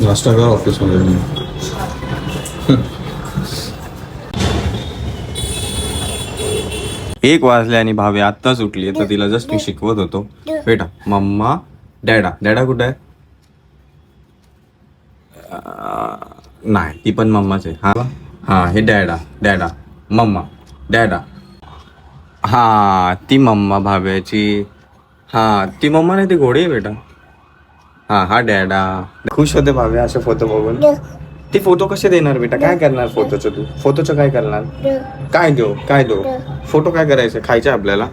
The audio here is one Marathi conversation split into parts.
नाश्ता कर ऑफिसमध्ये एक वाजले आणि भावे आत्ताच उठली तर तिला जस्ट मी शिकवत होतो. बेटा मम्मा डॅडा डॅडा कुठे आहे? नाही ती पण मम्माच आहे. हा हा हे डॅडा डॅडा मम्मा डॅडा. हा ती मम्मा भाव्याची. हा ती मम्मा नाही ती घोडी आहे बेटा. हा हा डॅडा खुश होते भाव्या असे फोटो बघून? ते फोटो कसे देणार बेटा? काय करणार फोटोचं तू? फोटोचं काय करणार? काय देऊ? काय देऊ? फोटो काय करायचं? खायचं आपल्याला?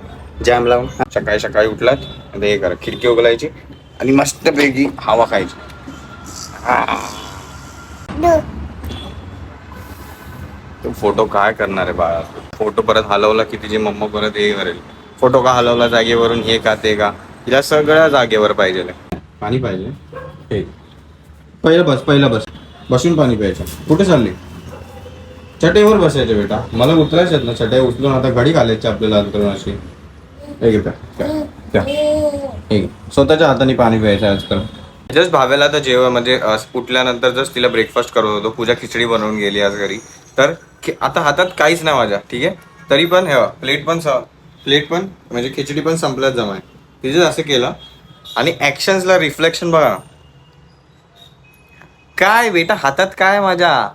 जॅम लावून? सकाळी सकाळी उठलात आता हे करा खिडकी उघडायची आणि मस्तपैकी हवा खायची. तू फोटो काय करणार आहे बाळा? फोटो परत हलवला की तिची मम्मा परत हे करेल. फोटो का हलवला जागेवरून? हे का ते का? तिला सगळ्या जागेवर पाहिजे. पाणी पाहिजे. हे. पहिलं बस पहिलं बस. बसून पाणी प्यायचं. कुठे चालली? चटईवर बसायचं बेटा. मला उतरायचं ना चटई उचलून आता घडी घालायची आपल्याला अंतरून अशी हे घे प्या, हे स्वतःच्या हाताने पाणी प्यायचं आजकाल. जस्ट भावेला आता जेव्हा म्हणजे उठल्यानंतर जस्ट तिला ब्रेकफास्ट करत होतो. पूजा खिचडी बनवून गेली आज घरी. तर आता हातात काहीच नाही माझ्या ठीक आहे? तरी पण हे प्लेट पण प्लेट पण म्हणजे खिचडी पण संपल्यात जमाय. तिथेच असं केलं आणि ऍक्शन्सला रिफ्लेक्शन बघा. ना काय बेटा हातात काय माझ्या?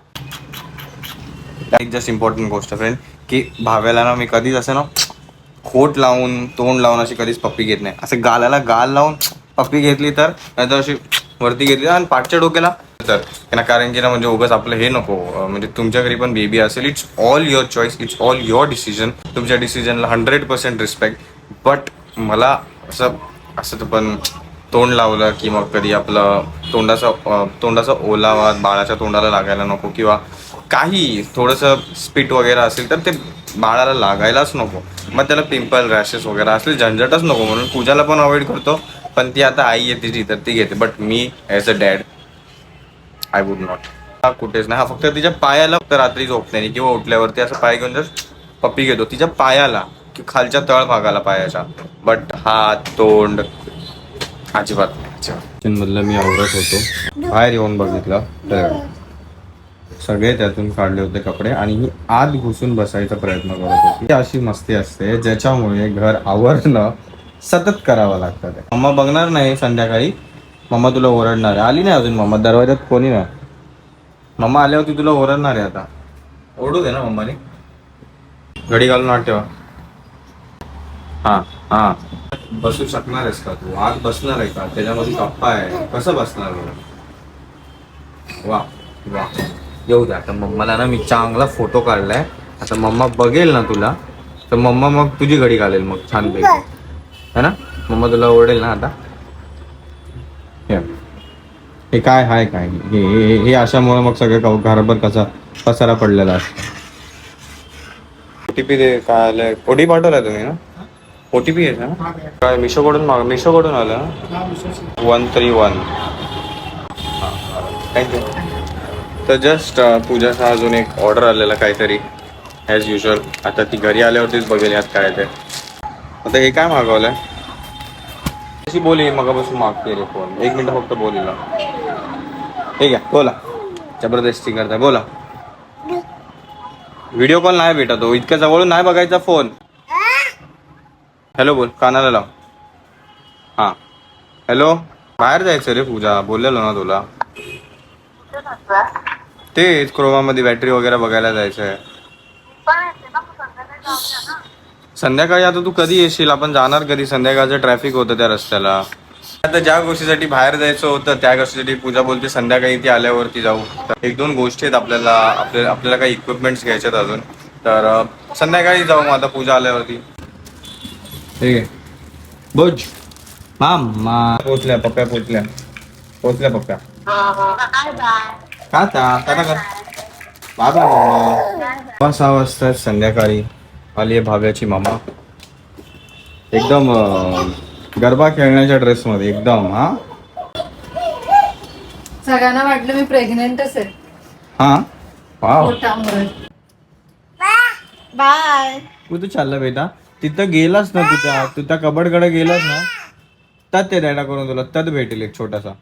एक जस्ट इम्पॉर्टंट गोष्ट फ्रेंड की भाव्याला ना मी कधीच असं ना खोट लावून तोंड लावून अशी कधीच पप्पी घेत नाही. असं गालाला गाल लावून पप्पी घेतली तर नाहीतर अशी वरती घेतली आणि पाठच्या डोक्याला तर त्यांना कारण की ना म्हणजे उगाच आपलं हे नको. म्हणजे तुमच्या घरी पण बेबी असेल it's all your choice it's all your decision तुमच्या डिसिजनला हंड्रेड पर्सेंट रिस्पेक्ट बट मला असं असं तर पण तोंड लावलं की मग कधी आपलं तोंडाचा तोंडाचा ओलावा बाळाच्या तोंडाला लागायला नको किंवा काही थोडंसं स्पीट वगैरे असेल तर ते बाळाला लागायलाच नको. मग त्याला पिंपल रॅशेस वगैरे असले झंझटच नको म्हणून पूजाला पण अवॉइड करतो. पण ती आता आई येते जी तर ती घेते. But me as a dad I would not कुठेच नाही. हा फक्त तिच्या पायाला रात्री झोपण्याने किंवा उठल्यावरती असं पाय घेऊन जर पप्पी घेतो तिच्या पायाला खालच्या तळ भागाला पायाच्या. बट हात तोंड अजिबात नाही. अजिबात मधलं मी आवरत होतो. बाहेर येऊन बघितलं तर सगळे त्यातून काढले होते कपडे आणि ही आत घुसून बसायचा प्रयत्न करत होती. अशी मस्ती असते ज्याच्यामुळे घर आवरणं सतत करावं लागतं ते. मम्मा बघणार नाही संध्याकाळी. मम्मा तुला ओरडणार आहे. आली नाही अजून मम्मा. दरवाज्यात कोणी नाही. मम्मा आल्यावरती तुला ओरडणार आहे आता. ओरडू दे ना मम्माने. घडी घालून आठ ठेवा. हा हा. बसू शकणार आहेस का तू? आत बसणार आहे का? त्याच्यामध्ये कप्पा आहे. कसं बसणार? वा वा. येऊ द्या आता. मम्माला ना मी चांगला फोटो काढलाय. आता मम्मा बघेल ना तुला. तर मम्मा मग तुझी घडी घालेल मग छान पैकी है ना? मम्मा तुला ओरडेल ना आता. हे. हे काय हाय काय? हे हे- अशामुळे मग सगळं घरभर कसा पसारा पडलेला असतो. ओटीपी दे काय आलंय? ओटी पाठवलाय तुम्ही ना? ओटीपी आहे ना? काय मिशोकडून माग मिशोकडून आलं one three one thank you तर जस्ट पूजाचा अजून एक ऑर्डर आलेला काहीतरी ॲज युजल आता ती घरी आल्यावरतीच बघेल यात काय ते. आता हे काय मागवलंय? कशी बोली? मगापासून मागते रे फोन एक मिनिट फक्त बोलीला. ठीक आहे बोला. जबरदस्ती करताय बोला. व्हिडिओ कॉल नाही भेटत तो इतक्या जवळून नाही बघायचा फोन हॅलो बोल. कानाला लाव. हां. हॅलो बाहेर जायचं रे पूजा. बोललेलो ना तुला. तेच क्रोमामध्ये बॅटरी वगैरे बघायला जायचं आहे संध्याकाळी आता तू कधी येशील? आपण जाणार कधी? संध्याकाळचं ट्रॅफिक होतं त्या रस्त्याला. आता ज्या गोष्टीसाठी बाहेर जायचं होतं त्या गोष्टीसाठी पूजा बोलते संध्याकाळी ती आल्यावरती जाऊ. तर एक दोन गोष्टी आहेत आपल्याला आपल्याला आपल्याला काही इक्विपमेंट्स घ्यायच्यात अजून. तर संध्याकाळी जाऊ मग आता पूजा आल्यावरती. ठीक आहे. बोज. मामा पोचल्या पप्प्या पोचल्या. पोचल्या पप्प्या. का ता? का कर बाबा पाच सहा वाजता संध्याकाळी. आली आहे भाव्याची मामा. एकदम गरबा खेळण्याच्या ड्रेसमध्ये एकदम हा? सगळ्यांना वाटलं मी प्रेग्नेंटच आहे हा? वाव. बाय. कुठं चाललं बेटा? तिथं गेलास ना तुझ्या तू त्या कबडकडे गेलास ना त्यात ते डॅडा करून तुला त्यात भेटेल एक छोटासा.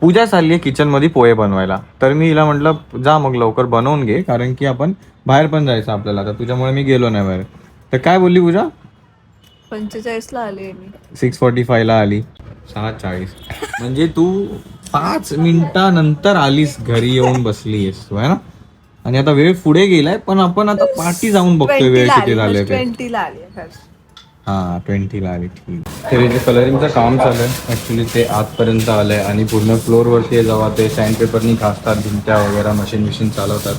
पूजा चालली आहे किचनमध्ये पोहे बनवायला. तर मी हिला म्हटलं जा मग लवकर बनवून घे कारण की आपण बाहेर पण जायचं आपल्याला तर तुझ्यामुळे मी गेलो नाही बाहेर. तर काय बोलली पूजा? पंचेचाळीस ला आली मी. सिक्स फॉर्टी फायला आली. सहा चाळीस म्हणजे तू पाच मिनिटानंतर आलीस घरी येऊन बसलीस तू है ना? आणि आता वेळ पुढे गेलाय पण आपण आता पार्टी जाऊन बघतोय वेळ किती झाले ट्वेंटीला आली हा ट्वेंटीला आली ठीक. तर जे कलरिंगचं काम चालू आहे ॲक्च्युली ते आतपर्यंत आलंय आणि पूर्ण फ्लोअरवरती जेव्हा ते सँडपेपरनी घासतात भिंत्या वगैरे मशीन मिशीन चालवतात.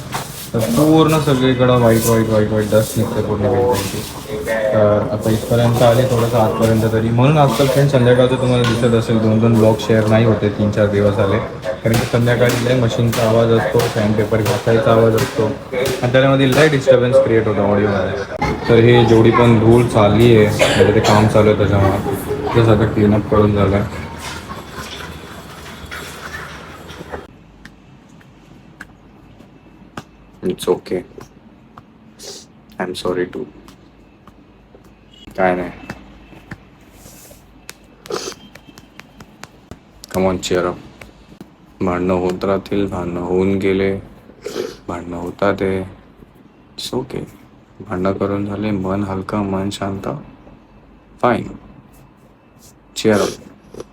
तर पूर्ण सगळीकडं white white white white dust निघते पूर्ण भिंतीची तर आता इथपर्यंत आले थोडंसं आतपर्यंत तरी. म्हणून आजकाल फ्रेंड संध्याकाळचं तुम्हाला दिसत असेल दोन दोन ब्लॉग शेअर नाही होते तीन चार दिवस आले. कारण की संध्याकाळी लय मशीनचा आवाज असतो सँडपेपर घासायचा आवाज असतो. आणि त्याच्यामध्ये लय डिस्टर्बन्स क्रिएट होतो ऑडिओमध्ये तर हे जेवढी पण धूळ चालली आहे म्हणजे ते काम चालू आहे त्याच्यामुळे. ते सगळं क्लीनअप करून झालं. It's okay I am sorry to काय नाही. कमॉन चेअर अप भांडणं होत राहतील भांडणं होऊन गेले भांडणं होतात आहे इट्स ओके भांडणं करून झाले मन हलकं मन शांत. फाईन चेअर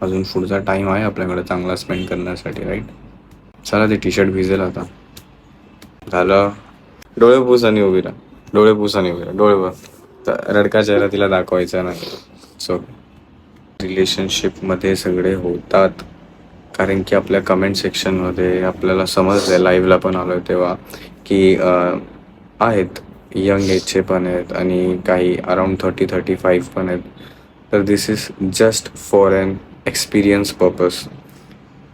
अजून पुढचा टाईम आहे आपल्याकडे चांगला स्पेंड करण्यासाठी राईट चला ते टी शर्ट भिजेल आता. झालं. डोळे पूस आणि उभी राहा. डोळे पूस आणि उभी राहा. डोळे बघ. तर रडका चेहरा तिला दाखवायचा नाही. सो रिलेशनशिपमध्ये सगळे होतात. कारण की आपल्या कमेंट सेक्शनमध्ये आपल्याला समजलं लाईव्हला पण आलो तेव्हा की आहेत. यंग एजचे पण आहेत आणि काही अराउंड थर्टी थर्टी फाईव्ह पण आहेत. तर this is just for an experience purpose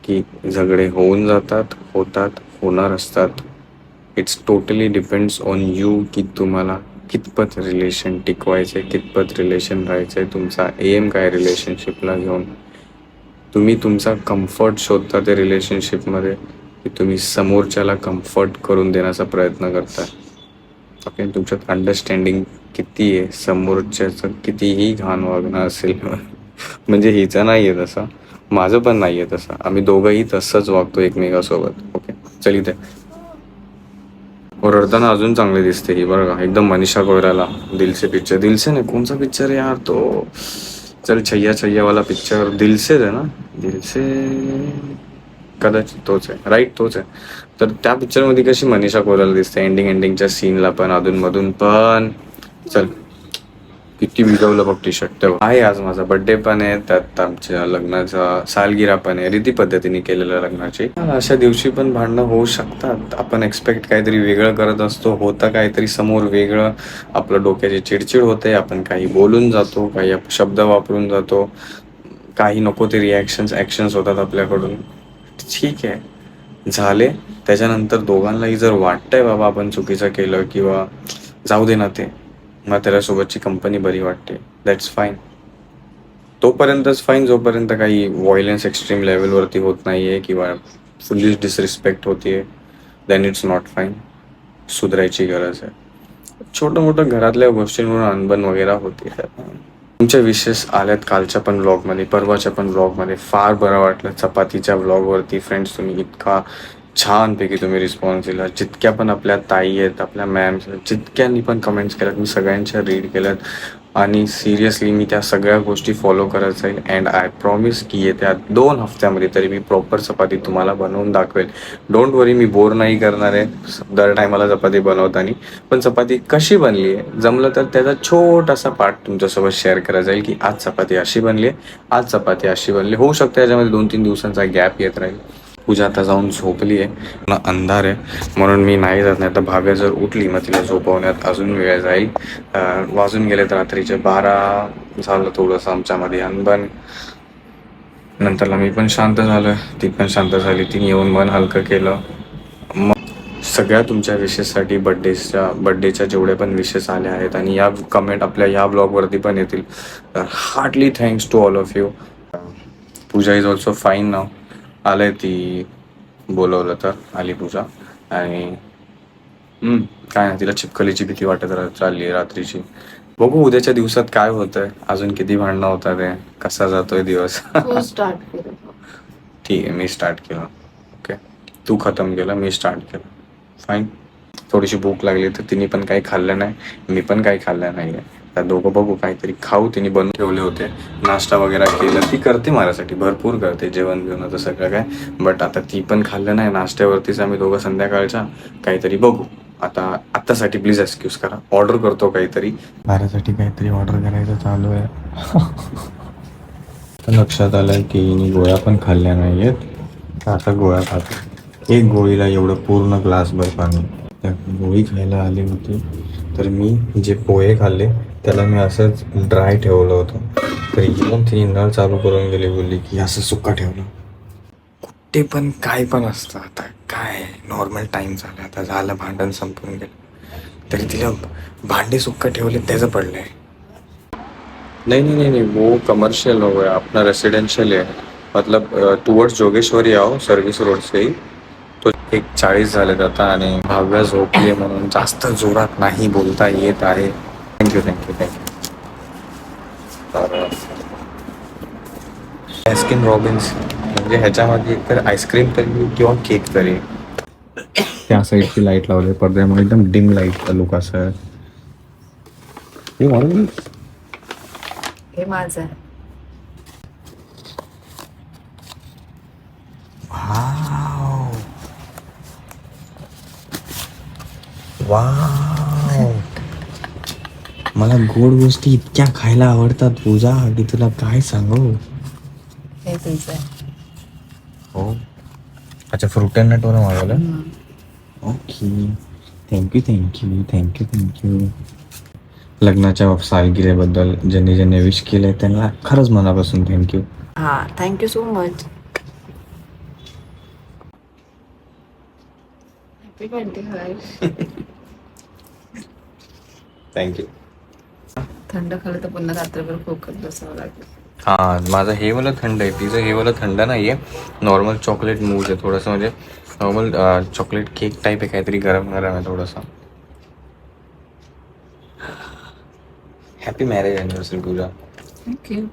की झगडे होऊन जातात होतात होणार असतात. It's totally depends on you की तुम्हाला कितपत रिलेशन टिकवायचं आहे कितपत रिलेशन राहायचं आहे तुमचा एम काय रिलेशनशिपला घेऊन. तुम्ही तुमचा कम्फर्ट शोधता त्या रिलेशनशिपमध्ये की तुम्ही समोरच्याला कम्फर्ट करून देण्याचा प्रयत्न करता ओके तुमच्यात अंडरस्टँडिंग किती आहे? समोरच्याचं कितीही घाण वागणं असेल म्हणजे हिचं नाही आहे तसं माझं पण नाही आहे तसं. आम्ही दोघंही तसंच वागतो एकमेकासोबत. ओके चल इथे. ओरडताना अजून चांगले दिसते ही बरं का? एकदम मनीषा कोयराला दिलसे पिक्चर दिलसे नाही कोणचा पिक्चर यार तो? चल छैया छैयावाला पिक्चर दिलसेच आहे ना? दिलसे कदाचित तोच आहे राईट तोच आहे तर त्या पिक्चरमध्ये कशी मनीषा कोयराला दिसते? एंडिंग एंडिंगच्या सीनला पण अधूनमधून पण. चल. किती भिजवलं बघ टी शर्ट तेव्हा. आहे आज माझा बर्थडे पण आहे त्यात आमच्या लग्नाचा सालगिरा पण आहे रीती पद्धतीने केलेल्या लग्नाची. अशा दिवशी पण भांडणं होऊ शकतात. आपण एक्सपेक्ट काहीतरी वेगळं करत असतो होतं काहीतरी समोर वेगळं. आपलं डोक्याची चिडचिड होते आपण काही बोलून जातो काही शब्द वापरून जातो. काही नको ते रिॲक्शन्स ॲक्शन्स होतात आपल्याकडून. ठीक आहे. झाले. त्याच्यानंतर दोघांनाही जर वाटतंय बाबा आपण चुकीचं केलं किंवा जाऊ दे ना ते. मला त्याच्यासोबतची कंपनी बरी वाटते. दॅट्स फाईन तोपर्यंतच फाईन जोपर्यंत काही व्हायलन्स एक्स्ट्रीम लेवलवरती होत नाही आहे किंवा फुल्ली डिसरिस्पेक्ट होते देन इट्स नॉट फाईन सुधारायची गरज आहे. छोटं मोठं घरातल्या गोष्टींवरून अनबन वगैरे होते. तुमच्या विशेष आल्यात कालच्या पण व्लॉगमध्ये परवाच्या पण व्लॉगमध्ये फार बरं वाटलं. चपातीच्या व्लॉगवरती फ्रेंड्स तुम्ही इतका छानपैकी तुम्ही रिस्पॉन्स दिला. जितक्या पण आपल्या ताई आहेत आपल्या मॅम्स आहेत जितक्यांनी पण कमेंट्स केल्यात मी सगळ्यांच्या रीड केल्यात. आणि सिरियसली मी त्या सगळ्या गोष्टी फॉलो करत जाईल. अँड आय प्रॉमिस की येत्या दोन हफ्त्यामध्ये तरी मी प्रॉपर चपाती तुम्हाला बनवून दाखवेल. डोंट वरी मी बोर नाही करणार आहे. दर टायमाला चपाती बनवताना. पण चपाती कशी बनली आहे? जमलं तर त्याचा छोटासा पार्ट तुमच्यासोबत शेअर करा जाईल की आज चपाती अशी बनली आहे. आज चपाती अशी बनली होऊ शकते याच्यामध्ये दोन तीन दिवसांचा गॅप येत राहील. पूजा आता जाऊन झोपली आहे. मला अंधार आहे. म्हणून मी नाही जात नाही तर भाव्या जर उठली मग तिला झोपवण्यात अजून वेळ जाईल. वाजून गेलेत रात्रीचे बारा झालं थोडंसं आमच्यामध्ये अनबन. नंतरला मी पण शांत झालं ती पण शांत झाली. तिने येऊन मन हलकं केलं. मग सगळ्या तुमच्या विशेषसाठी बड्डेच्या बड्डेच्या जेवढे पण विशेष आले आहेत आणि या कमेंट आपल्या या ब्लॉगवरती पण येतील. तर heartly thanks to all of you Pooja is also fine नाव आलंय ती बोलवलं तर आली पूजा आणि हम्म, काय नाही तिला चिपकलीची भीती वाटत चालली रात्रीची. बघू उद्याच्या दिवसात काय होतंय. अजून किती भांडणं होतात आहे कसा जातोय दिवस. ठीक आहे मी स्टार्ट केलं. ओके तू खतम केलं मी स्टार्ट केलं. फाईन थोडीशी भूक लागली तर तिने पण काही खाल्लं नाही. मी पण काही खाल्लं नाही आहे तर दोघं बघू काहीतरी खाऊ तिने बनवून ठेवले होते. नाश्ता वगैरे केला ती करते माझ्यासाठी भरपूर करते जेवण बिवण तर सगळं काय. बट आता ती पण खाल्लं नाही नाश्त्यावरतीच आम्ही दोघं संध्याकाळच्या काहीतरी बघू. आता आत्तासाठी प्लीज एक्सक्यूज करा. ऑर्डर करतो काहीतरी. माझ्यासाठी काहीतरी ऑर्डर करायचं चालू आहे. तर लक्षात आलं की मी गोळ्या पण खाल्ल्या नाही आहेत आता गोळ्या खातो. एक गोळीला एवढं पूर्ण ग्लासभर पाणी. त्या गोळी खायला आली होती. तर मी जे पोहे खाल्ले त्याला मी असंच ड्राय ठेवलं होतं. तर येऊन तिने नळ चालू करून गेली बोलली की असं सुक्का ठेवलं. कुठे पण काय पण असतं. आता काय नॉर्मल टाईम झाला. आता झालं भांडण संपून गेलं. तरी तिला भांडे सुक्का ठेवले त्याचं पडलंय. नहीं नहीं नहीं नहीं. वो कमर्शियल हो गया अपना रेसिडेंशियल है मतलब टुवर्ड्स जोगेश्वरी आओ सर्विस रोड से ही. तो एक चाळीस झालेत आता आणि भाव्या झोपली म्हणून जास्त जोरात नाही बोलता येत आहे. थँक्यू थँक्यू थँक्यू तर ॲस्किन रॉबिन्स म्हणजे ह्याच्यामध्ये एकतर आईस्क्रीम तरी किंवा केक तरी. त्या साईडची लाइट लावली पडद्यामुळे एकदम डिम लाइट लुक असं हे ऑरेंज हे माझं आहे वाव वाव मला गोड गोष्टी इतक्या खायला आवडतात पूजा की तुला काय सांगू? हे तुझं. आहे हो. अच्छा फ्रूट अँड नट वाला मागवलं? Okay thank you thank you thank you thank you लग्नाच्या सालगिरीबद्दल ज्यांनी ज्यांनी विश केलंय त्यांना खरंच मनापासून थँक्यू हा thank you so much happy twenty five thank you थंड खाल्लं तर पुन्हा रात्रभर खोकत बसावं लागेल. हां माझं हे वाला थंड आहे. तिचं हे वाला थंड नाही आहे नॉर्मल चॉकलेट मूज आहे थोडंसं. म्हणजे नॉर्मल चॉकलेट केक टाईप आहे काहीतरी गरम गरम आहे थोडंसं. Happy marriage anniversary Pooja. Thank you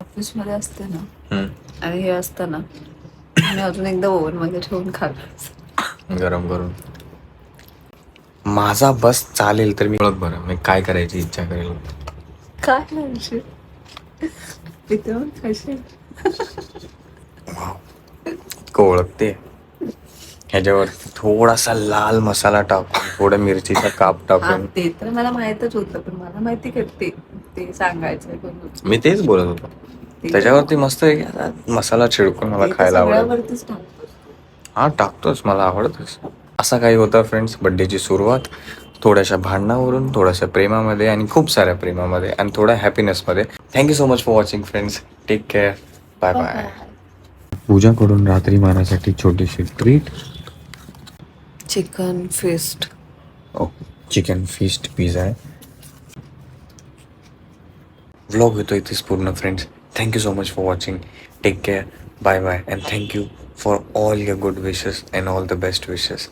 ऑफिसमध्ये असते ना. आणि हे असतं ना. मी अजून एकदा ओव्हनमध्ये ठेवून खाल्लं गरम करून. माझा बस चालेल तर मी ओळख बरं मी काय करायची इच्छा करेल. काय म्हणजे इतकं ओळखते. ह्याच्यावर थोडासा लाल मसाला टाकून थोडं मिरचीचा काप टाकून. ते तर मला माहितच होतं पण मला माहिती का ते कोण मी तेच बोलत होतो. त्याच्यावरती मस्त एक मसाला चिडकून मला खायला टाकतो. हा टाकतोच. मला आवडतच. असा काही होता फ्रेंड्स बड्डेची सुरुवात. थोड्याशा भांडणावरून थोड्याशा प्रेमामध्ये आणि खूप साऱ्या प्रेमामध्ये आणि थोड्या हॅपीनेसमध्ये thank you so much for watching friends take care bye bye पूजाकडून रात्री माझ्यासाठी छोटीशी treat chicken feast chicken feast pizza आहे. व्लॉग होतो इथेच पूर्ण friends thank you so much for watching take care bye bye and thank you for all your good wishes and all the best wishes.